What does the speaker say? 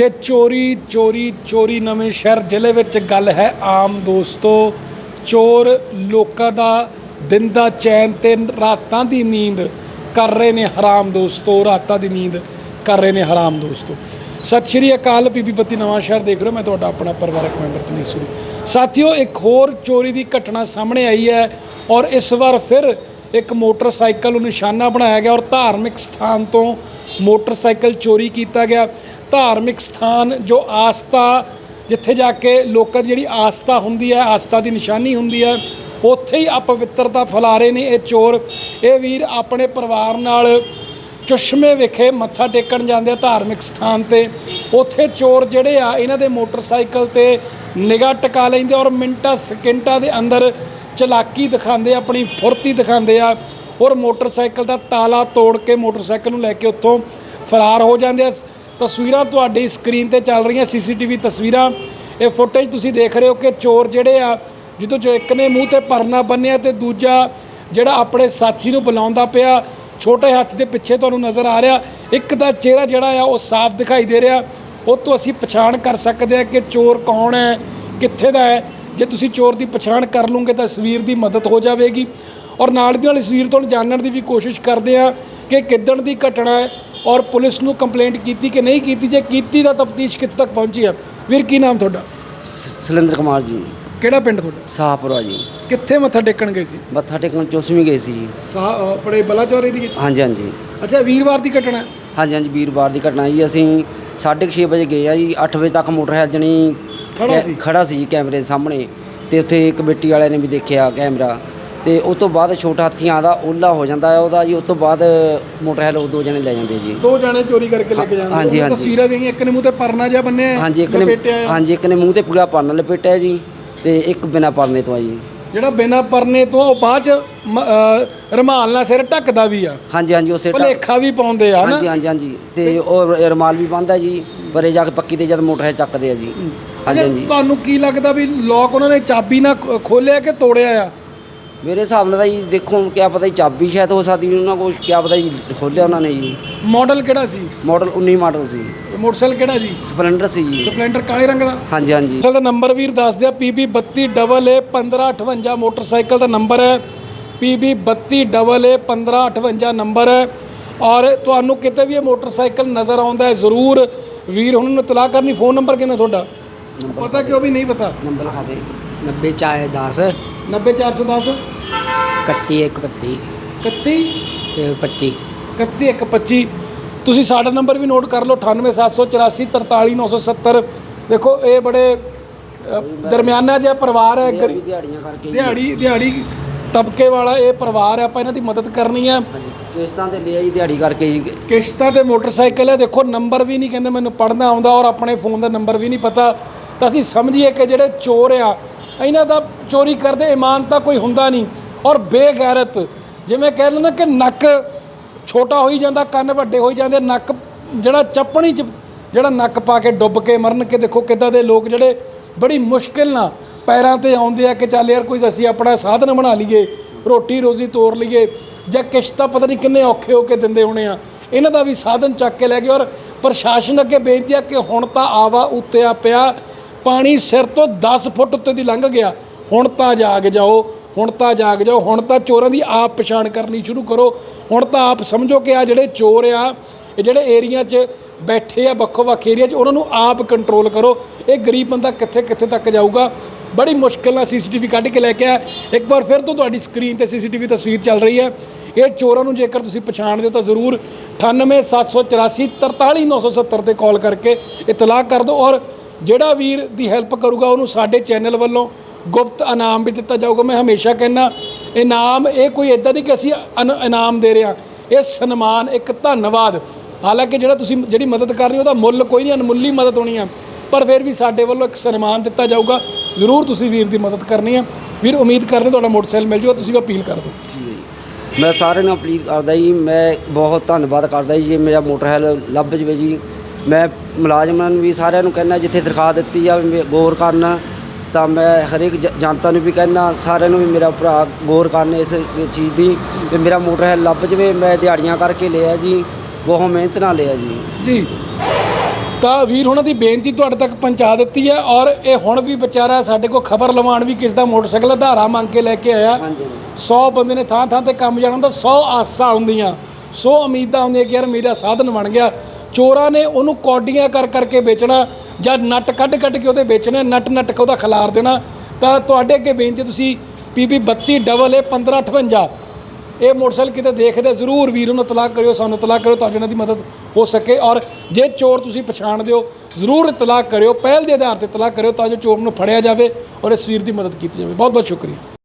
ਕਿ ਚੋਰੀ ਚੋਰੀ ਚੋਰੀ ਨਵੇਂ ਸ਼ਹਿਰ ਜ਼ਿਲ੍ਹੇ ਵਿੱਚ ਗੱਲ ਹੈ ਆਮ ਦੋਸਤੋ। ਚੋਰ ਲੋਕਾਂ ਦਾ ਦਿਨ ਦਾ ਚੈਨ ਤੇ ਰਾਤਾਂ ਦੀ ਨੀਂਦ ਕਰ ਰਹੇ ਨੇ ਹਰਾਮ ਦੋਸਤੋ, ਰਾਤਾਂ ਦੀ ਨੀਂਦ ਕਰ ਰਹੇ ਨੇ ਹਰਾਮ ਦੋਸਤੋ। ਸਤਿ ਸ਼੍ਰੀ ਅਕਾਲ, ਬੀਬੀ ਬੱਤੀ, ਨਵਾਂ ਸ਼ਹਿਰ ਦੇਖ ਰਹੇ ਹੋ। ਮੈਂ ਤੁਹਾਡਾ ਆਪਣਾ ਪਰਿਵਾਰਕ ਮੈਂਬਰ ਤਨੇਸੂਰੀ ਸਾਥੀਓ, ਇੱਕ ਹੋਰ ਚੋਰੀ ਦੀ ਘਟਨਾ ਸਾਹਮਣੇ ਆਈ ਹੈ ਔਰ ਇਸ ਵਾਰ ਫਿਰ ਇੱਕ ਮੋਟਰਸਾਈਕਲ ਨੂੰ ਨਿਸ਼ਾਨਾ ਬਣਾਇਆ ਗਿਆ ਔਰ ਧਾਰਮਿਕ ਸਥਾਨ ਤੋਂ ਮੋਟਰਸਾਈਕਲ ਚੋਰੀ ਕੀਤਾ ਗਿਆ। ਧਾਰਮਿਕ ਸਥਾਨ, ਜੋ ਆਸਥਾ, ਜਿੱਥੇ ਜਾ ਕੇ ਲੋਕਾਂ ਦੀ ਜਿਹੜੀ ਆਸਥਾ ਹੁੰਦੀ ਹੈ, ਆਸਥਾ ਦੀ ਨਿਸ਼ਾਨੀ ਹੁੰਦੀ ਹੈ, ਉੱਥੇ ਹੀ ਅਪਵਿੱਤਰਤਾ ਫੈਲਾ ਰਹੇ ਨੇ ਇਹ ਚੋਰ। ਇਹ ਵੀਰ ਆਪਣੇ ਪਰਿਵਾਰ ਨਾਲ ਚਸ਼ਮੇ ਵਿਖੇ ਮੱਥਾ ਟੇਕਣ ਜਾਂਦੇ ਆ ਧਾਰਮਿਕ ਸਥਾਨ ਤੇ। ਉੱਥੇ ਚੋਰ ਜਿਹੜੇ ਆ, ਇਹਨਾਂ ਦੇ ਮੋਟਰਸਾਈਕਲ ਤੇ ਨਿਗਾਹ ਟਿਕਾ ਲੈਂਦੇ ਔਰ ਮਿੰਟਾਂ, ਸਕਿੰਟਾਂ ਦੇ ਅੰਦਰ ਚਲਾਕੀ ਦਿਖਾਉਂਦੇ ਆਪਣੀ ਫੁਰਤੀ ਦਿਖਾਉਂਦੇ ਆ ਔਰ ਮੋਟਰਸਾਈਕਲ ਦਾ ਤਾਲਾ ਤੋੜ ਕੇ ਮੋਟਰਸਾਈਕਲ ਨੂੰ ਲੈ ਕੇ ਉੱਥੋਂ ਫਰਾਰ ਹੋ ਜਾਂਦੇ ਆ। ਤਸਵੀਰਾਂ ਤੁਹਾਡੀ ਸਕਰੀਨ ਤੇ ਚੱਲ ਰਹੀਆਂ ਸੀਸੀਟੀਵੀ ਤਸਵੀਰਾਂ। ਇਹ ਫੁਟੇਜ ਤੁਸੀਂ ਦੇਖ ਰਹੇ ਹੋ ਕਿ ਚੋਰ ਜਿਹੜੇ ਆ ਜਿੱਦੋਂ ਜੋ ਇੱਕ ਨੇ ਮੂੰਹ ਤੇ ਪਰਨਾ ਬੰਨਿਆ ਤੇ ਦੂਜਾ ਜਿਹੜਾ ਆਪਣੇ ਸਾਥੀ ਨੂੰ ਬੁਲਾਉਂਦਾ ਪਿਆ, ਛੋਟੇ ਹੱਥ ਦੇ ਪਿੱਛੇ ਤੁਹਾਨੂੰ ਨਜ਼ਰ ਆ ਰਿਹਾ। ਇੱਕ ਦਾ ਚਿਹਰਾ ਜਿਹੜਾ ਆ, ਉਹ ਸਾਫ਼ ਦਿਖਾਈ ਦੇ ਰਿਹਾ। ਉਹ ਤੋਂ ਅਸੀਂ ਪਛਾਣ ਕਰ ਸਕਦੇ ਹਾਂ ਕਿ ਚੋਰ ਕੌਣ ਹੈ, ਕਿੱਥੇ ਦਾ ਹੈ। ਜੇ ਤੁਸੀਂ ਚੋਰ ਦੀ ਪਛਾਣ ਕਰ ਲਓਗੇ ਤਾਂ ਸਵੀਰ ਦੀ ਮਦਦ ਹੋ ਜਾਵੇਗੀ। ਔਰ ਨਾਲ ਦੀ ਨਾਲ ਸਵੀਰ ਤੋਂ ਜਾਣਨ ਦੀ ਵੀ ਕੋਸ਼ਿਸ਼ ਕਰਦੇ ਆ ਕਿ ਕਿੱਦਣ ਦੀ ਘਟਨਾ ਹੈ। ਔਰ ਪੁਲਿਸ ਨੂੰ ਕੰਪਲੇਂਟ ਕੀਤੀ ਕਿ ਨਹੀਂ ਕੀਤੀ ਜੇ ਕੀਤੀ ਤਾਂ ਤਫਤੀਸ਼ ਕਿੱਥੇ ਤੱਕ ਪਹੁੰਚੀ ਹੈ? ਵੀਰ ਕੀ ਨਾਮ ਤੁਹਾਡਾ? ਸ- ਸੁਰਿੰਦਰ ਕੁਮਾਰ ਜੀ। ਕਿਹੜਾ ਪਿੰਡ ਤੁਹਾਡਾ? ਸਾਹਪੁਰਾ ਜੀ। ਕਿੱਥੇ ਮੱਥਾ ਟੇਕਣ ਗਏ ਸੀ? ਮੱਥਾ ਟੇਕਣ ਚੁਸਮੀ ਗਏ ਸੀ। ਜੀ ਸਾਹ ਆਪਣੇ ਬਲਾਚੌਰੀ ਹਾਂਜੀ ਹਾਂਜੀ। ਅੱਛਾ ਵੀਰਵਾਰ ਦੀ ਘਟਨਾ ਹੈ? ਹਾਂਜੀ ਹਾਂਜੀ ਵੀਰਵਾਰ ਦੀ ਘਟਨਾ ਜੀ। ਅਸੀਂ 6:30 ਵਜੇ ਗਏ ਆ ਜੀ। 8 ਵਜੇ ਤੱਕ ਮੋਟਰਸਾਈਕਲ ਜਣੀ ਖੜਾ ਸੀ? ਖੜਾ ਸੀ ਜੀ ਕੈਮਰੇ ਦੇ ਸਾਹਮਣੇ। ਤੇ ਉੱਥੇ ਕਮੇਟੀ ਵਾਲਿਆਂ ਨੇ ਵੀ ਦੇਖਿਆ ਕੈਮਰਾ। ਤੇ ਉਸ ਤੋਂ ਬਾਅਦ ਛੋਟਾ ਹਾਥੀਆਂ ਦਾ ਓਲਾ ਹੋ ਜਾਂਦਾ ਹੈ ਉਹਦਾ ਜੀ ਉਸ ਤੋਂ ਬਾਅਦ ਮੋਟਰਸਾਈਕਲ ਉਹ ਦੋ ਜਣੇ ਲੈ ਜਾਂਦੇ ਜੀ। ਦੋ ਜਣੇ ਚੋਰੀ ਕਰਕੇ ਲੈ ਕੇ ਜਾਂਦੇ ਹਾਂਜੀ, ਉਹਦੀਆਂ ਹਾਂਜੀ। ਤਸਵੀਰਾਂ ਦੇਖੀਆਂ ਇੱਕ ਨੇ ਮੂੰਹ ਤੇ ਪਰਨਾ ਜਿਹਾ ਬੰਨਿਆ ਹੈ, ਹਾਂਜੀ ਇੱਕ ਨੇ ਲਪੇਟਿਆ ਹੈ। ਹਾਂਜੀ ਇੱਕ ਨੇ ਮੂੰਹ ਤੇ ਪੂਰਾ ਪਰਨਾ ਲਪੇਟਿਆ ਜੀ ਤੇ ਇੱਕ ਬਿਨਾ ਪਰਨੇ ਤੋਂ ਆ ਜੀ। ਜਿਹੜਾ ਬਿਨਾ ਪਰਨੇ ਤੋਂ ਉਹ ਬਾਅਦ ਚ ਮ- ਅਹ ਰੁਮਾਲ ਨਾਲ ਸਿਰ ਢੱਕਦਾ ਵੀ ਆ। ਹਾਂਜੀ ਹਾਂਜੀ ਉਸੇ ਟਾ- ਭਲੇਖਾ ਵੀ ਪਾਉਂਦੇ ਆ ਨਾ ਹਾਂਜੀ ਹਾਂਜੀ ਹਾਂਜੀ। ਤੇ ਉਹ ਰਮਾਲ ਵੀ ਬੰਨਦਾ ਜੀ ਪਰੇ ਜਾ ਕੇ ਪੱਕੀ ਤੇ ਜਦ ਮੋਟਰਸਾਈਕਲ ਚੱਕਦੇ ਆ ਜੀ। ਹਾਂਜੀ ਹਾਂਜੀ। ਤੁਹਾਨੂੰ ਕੀ ਲੱਗਦਾ ਵੀ ਲੋਕ ਉਹਨਾਂ ਨੇ ਚਾਬੀ ਨਾਲ ਖੋਲਿਆ ਕਿ ਤੋੜਿਆ ਆ? ਮੇਰੇ ਹਿਸਾਬ ਨਾਲ ਤਾਂ ਜੀ ਦੇਖੋ ਕਿਆ ਪਤਾ ਜੀ ਚਾਬੀ ਸ਼ਾਇਦ ਹੋ ਸਕਦੀ ਉਹਨਾਂ ਕੋਲ ਕਿਆ ਪਤਾ ਜੀ ਖੋਲਿਆ ਉਹਨਾਂ ਨੇ ਜੀ। ਮਾਡਲ ਕਿਹੜਾ ਸੀ? ਮਾਡਲ 19 ਮਾਡਲ ਸੀ। ਮੋਟਰਸਾਈਕਲ ਕਿਹੜਾ ਜੀ? ਸਪਲੈਂਡਰ ਸੀ ਜੀ। ਸਪਲੈਂਡਰ ਕਾਲੇ ਰੰਗ ਦਾ? ਹਾਂਜੀ ਹਾਂਜੀ। ਮੋਟਰਸਾਈਕਲ ਦਾ ਨੰਬਰ ਵੀਰ ਦੱਸ ਦਿਆ PB 32AA 1558 ਮੋਟਰਸਾਈਕਲ ਦਾ ਨੰਬਰ ਹੈ। PB 32AA 1558 ਨੰਬਰ ਹੈ। ਔਰ ਤੁਹਾਨੂੰ ਕਿਤੇ ਵੀ ਇਹ ਮੋਟਰਸਾਈਕਲ ਨਜ਼ਰ ਆਉਂਦਾ ਹੈ ਜ਼ਰੂਰ ਵੀਰ ਹੁਣ ਨੂੰ ਇਤਲਾਹ ਕਰਨੀ ਫੋਨ ਨੰਬਰ ਕਿੰਨਾ ਤੁਹਾਡਾ? ਪਤਾ ਕਿਉਂ ਵੀ ਨਹੀਂ ਪਤਾ? ਨੰਬਰ ਲਿਖਾ ਦੇ। 90 ਚਾਹੇ 10 90410 31 132 31 ਤੇ 25 31125 ਤੁਸੀਂ ਸਾਡਾ ਨੰਬਰ ਵੀ ਨੋਟ ਕਰ ਲਓ 98784 43970 ਦੇਖੋ ਇਹ ਬੜੇ ਦਰਮਿਆਨਾ ਜਿਹਾ ਪਰਿਵਾਰ ਹੈ ਗਰੀ- ਦਿਹਾੜੀਆਂ ਕਰਕੇ ਦਿਹਾੜੀ ਦਿਹਾੜੀ ਤਬਕੇ ਵਾਲਾ ਇਹ ਪਰਿਵਾਰ ਹੈ ਆਪਾਂ ਇਹਨਾਂ ਦੀ ਮਦਦ ਕਰਨੀ ਹੈ। ਕਿਸ਼ਤਾਂ ਤੇ ਲਿਆ ਜੀ ਦਿਹਾੜੀ ਕਰਕੇ ਜੀ ਕਿਸ਼ਤਾਂ ਤੇ ਮੋਟਰਸਾਈਕਲ ਹੈ ਦੇਖੋ ਨੰਬਰ ਵੀ ਨਹੀਂ ਕਹਿੰਦੇ ਮੈਨੂੰ ਪੜ੍ਹਨਾ ਆਉਂਦਾ ਔਰ ਆਪਣੇ ਫੋਨ ਦਾ ਨੰਬਰ ਵੀ ਨਹੀਂ ਪਤਾ। ਤਾਂ ਅਸੀਂ ਸਮਝੀਏ ਕਿ ਜਿਹੜੇ ਚੋਰ ਆ ਇਹਨਾਂ ਦਾ ਚੋਰੀ ਕਰਦੇ ਇਮਾਨ ਤਾਂ ਕੋਈ ਹੁੰਦਾ ਨਹੀਂ। ਔਰ ਬੇਗੈਰਤ, ਜਿਵੇਂ ਕਹਿੰਦੇ ਨਾ ਕਿ ਨੱਕ ਛੋਟਾ ਹੋਈ ਜਾਂਦਾ, ਕੰਨ ਵੱਡੇ ਹੋਈ ਜਾਂਦੇ, ਨੱਕ ਜਿਹੜਾ ਚੱਪਣੀ ਚ ਜਿਹੜਾ ਨੱਕ ਪਾ ਕੇ ਡੁੱਬ ਕੇ ਮਰਨ, ਕੇ ਦੇਖੋ ਕਿੱਦਾਂ ਦੇ ਲੋਕ ਜਿਹੜੇ ਬੜੀ ਮੁਸ਼ਕਿਲ ਨਾਲ ਪੈਰਾਂ ਤੇ ਆਉਂਦੇ ਆ ਕਿ ਚੱਲ ਯਾਰ ਕੋਈ ਅਸੀਂ ਆਪਣਾ ਸਾਧਨ ਬਣਾ ਲਈਏ, ਰੋਟੀ ਰੋਜ਼ੀ ਤੋਰ ਲਈਏ, ਜਾਂ ਕਿਸ਼ਤਾਂ ਪਤਾ ਨਹੀਂ ਕਿੰਨੇ ਔਖੇ ਹੋ ਕੇ ਦਿੰਦੇ ਹੋਣੇ ਆ। ਇਹਨਾਂ ਦਾ ਵੀ ਸਾਧਨ ਚੱਕ ਕੇ ਲੈ ਗਏ ਔਰ ਪ੍ਰਸ਼ਾਸਨ ਅੱਗੇ ਬੇਨਤੀ ਆ ਕਿ ਹੁਣ ਤਾਂ ਆਵਾ, ਉੱਤਿਆ ਪਿਆ ਪਾਣੀ ਸਿਰ ਤੋਂ 10 ਫੁੱਟ ਉੱਤੇ ਦੀ ਲੰਘ ਗਿਆ। ਹੁਣ ਤਾਂ ਜਾਗ ਜਾਓ, ਹੁਣ ਤਾਂ ਜਾਗ ਜਾਓ, ਹੁਣ ਤਾਂ ਚੋਰਾਂ ਦੀ ਆਪ ਪਛਾਣ ਕਰਨੀ ਸ਼ੁਰੂ ਕਰੋ। ਹੁਣ ਤਾਂ ਆਪ ਸਮਝੋ ਕਿ ਆ ਜਿਹੜੇ ਚੋਰ ਆ, ਇਹ ਜਿਹੜੇ ਏਰੀਆ 'ਚ ਬੈਠੇ ਆ ਵੱਖੋ ਵੱਖ ਏਰੀਆ 'ਚ, ਉਹਨਾਂ ਨੂੰ ਆਪ ਕੰਟਰੋਲ ਕਰੋ। ਇਹ ਗਰੀਬ ਬੰਦਾ ਕਿੱਥੇ ਕਿੱਥੇ ਤੱਕ ਜਾਊਗਾ? ਬੜੀ ਮੁਸ਼ਕਿਲ ਨਾਲ ਸੀਸੀਟੀਵੀ ਕੱਢ ਕੇ ਲੈ ਕੇ ਆ ਇੱਕ ਵਾਰ ਫਿਰ ਤੋਂ ਤੁਹਾਡੀ ਸਕਰੀਨ ਤੇ ਸੀਸੀਟੀਵੀ ਤਸਵੀਰ ਚੱਲ ਰਹੀ ਹੈ। ਇਹ ਚੋਰਾਂ ਨੂੰ ਜੇਕਰ ਤੁਸੀਂ ਪਛਾਣਦੇ ਹੋ ਤਾਂ ਜ਼ਰੂਰ 98784 43970 ਤੇ ਕਾਲ ਕਰਕੇ ਇਤਲਾਹ ਕਰ ਦਿਓ ਔਰ ਜਿਹੜਾ ਵੀਰ ਦੀ ਹੈਲਪ ਕਰੂਗਾ ਉਹਨੂੰ ਸਾਡੇ ਚੈਨਲ ਵੱਲੋਂ ਗੁਪਤ ਇਨਾਮ ਵੀ ਦਿੱਤਾ ਜਾਊਗਾ। ਮੈਂ ਹਮੇਸ਼ਾ ਕਹਿੰਦਾ, ਇਨਾਮ ਇਹ ਕੋਈ ਇਦਾਂ ਨਹੀਂ ਕਿ ਅਸੀਂ ਅਨ- ਇਨਾਮ ਦੇ ਰਹੇ ਹਾਂ। ਇਹ ਸਨਮਾਨ, ਇੱਕ ਧੰਨਵਾਦ। ਹਾਲਾਂਕਿ ਜਿਹੜਾ ਤੁਸੀਂ ਜਿਹੜੀ ਮਦਦ ਕਰ ਰਹੇ ਹੋ, ਉਹਦਾ ਮੁੱਲ ਕੋਈ ਨਹੀਂ, ਅਨਮੁੱਲੀ ਮਦਦ ਹੋਣੀ ਆ। ਪਰ ਫਿਰ ਵੀ ਸਾਡੇ ਵੱਲੋਂ ਇੱਕ ਸਨਮਾਨ ਦਿੱਤਾ ਜਾਊਗਾ। ਜ਼ਰੂਰ ਤੁਸੀਂ ਵੀਰ ਦੀ ਮਦਦ ਕਰਨੀ ਹੈ ਵੀਰ, ਉਮੀਦ ਕਰਦੇ ਤੁਹਾਡਾ ਮੋਟਰਸਾਈਕਲ ਮਿਲ ਜਾਊਗਾ ਤੁਸੀਂ ਵੀ ਅਪੀਲ ਕਰ ਦਿਓ। ਜੀ। ਮੈਂ ਸਾਰਿਆਂ ਨੂੰ ਅਪੀਲ ਕਰਦਾ ਜੀ। ਮੈਂ ਬਹੁਤ ਧੰਨਵਾਦ ਕਰਦਾ ਜੀ। ਜੇ ਮੇਰਾ ਮੋਟਰਸਾਈਕਲ ਲੱਭ ਜਵੇ ਜੀ ਮੈਂ ਮੁਲਾਜ਼ਮਾਂ ਨੂੰ ਵੀ ਸਾਰਿਆਂ ਨੂੰ ਕਹਿੰਦਾ ਜਿੱਥੇ ਦਰਖਾਸਤ ਦਿੱਤੀ ਜਾਵੇ ਗੌਰ ਕਰਨ ਤਾਂ ਮੈਂ ਹਰੇਕ ਜਨਤਾ ਨੂੰ ਵੀ ਕਹਿੰਦਾ ਸਾਰਿਆਂ ਨੂੰ ਵੀ ਮੇਰਾ ਭਰਾ ਗੌਰ ਕਰਨ ਇਸ ਚੀਜ਼ ਦੀ ਵੀ ਮੇਰਾ ਮੋਟਰਸਾਈਕਲ ਲੱਭ ਜਵੇ ਮੈਂ ਦਿਹਾੜੀਆਂ ਕਰਕੇ ਲਿਆ ਜੀ ਬਹੁਤ ਮਿਹਨਤ ਨਾਲ ਲਿਆ ਜੀ। ਜੀ। ਤਾਂ ਵੀਰ ਉਹਨਾਂ ਦੀ ਬੇਨਤੀ ਤੁਹਾਡੇ ਤੱਕ ਪਹੁੰਚਾ ਦਿੱਤੀ ਹੈ ਔਰ ਇਹ ਹੁਣ ਵੀ ਵਿਚਾਰਾ ਸਾਡੇ ਕੋਲ ਖਬਰ ਲਵਾਉਣ ਵੀ ਕਿਸ ਦਾ ਮੋਟਰਸਾਈਕਲ ਆਧਾਰਾ ਮੰਗ ਕੇ ਲੈ ਕੇ ਆਇਆ। 100 ਬੰਦੇ ਨੇ ਥਾਂ ਥਾਂ ਤੇ ਕੰਮ ਜਾਣਾ ਹੁੰਦਾ 100 ਆਸਾਂ ਹੁੰਦੀਆਂ। 100 ਉਮੀਦਾਂ ਹੁੰਦੀਆਂ ਕਿ ਯਾਰ ਮੇਰਾ ਸਾਧਨ ਬਣ ਗਿਆ। ਚੋਰਾਂ ਨੇ ਉਹਨੂੰ ਕੌਡੀਆਂ ਕਰ ਕਰਕੇ ਵੇਚਣਾ ਜਾਂ ਨੱਟ ਕੱਢ ਕੱਢ ਕੇ ਉਹਦੇ ਵੇਚਣੇ, ਨੱਟ ਨੱਟ ਕੇ ਉਹਦਾ ਖਿਲਾਰ ਦੇਣਾ। ਤਾਂ ਤੁਹਾਡੇ ਅੱਗੇ ਬੇਨਤੀ ਤੁਸੀਂ ਪੀਪੀ 32 ਡਬਲ ਏ 1558 ਇਹ ਮੋਟਰਸਾਈਕਲ ਕਿਤੇ ਦੇਖਦੇ ਜ਼ਰੂਰ ਵੀਰ ਨੂੰ ਤਲਾਕ ਕਰਿਓ, ਸਾਨੂੰ ਤਲਾਕ ਕਰਿਓ ਤਾਂ ਜੋ ਇਹਨਾਂ ਦੀ ਮਦਦ ਹੋ ਸਕੇ। ਔਰ ਜੇ ਚੋਰ ਤੁਸੀਂ ਪਛਾਣਦੇ ਹੋ ਜ਼ਰੂਰ ਤਲਾਕ ਕਰਿਓ, ਪਹਿਲ ਦੇ ਆਧਾਰ ਤੇ ਤਲਾਕ ਕਰਿਓ ਤਾਂ ਜੋ ਚੋਰ ਨੂੰ ਫੜਿਆ ਜਾਵੇ ਔਰ ਇਸ ਵੀਰ ਦੀ ਮਦਦ ਕੀਤੀ ਜਾਵੇ। ਬਹੁਤ ਬਹੁਤ ਸ਼ੁਕਰੀਆ।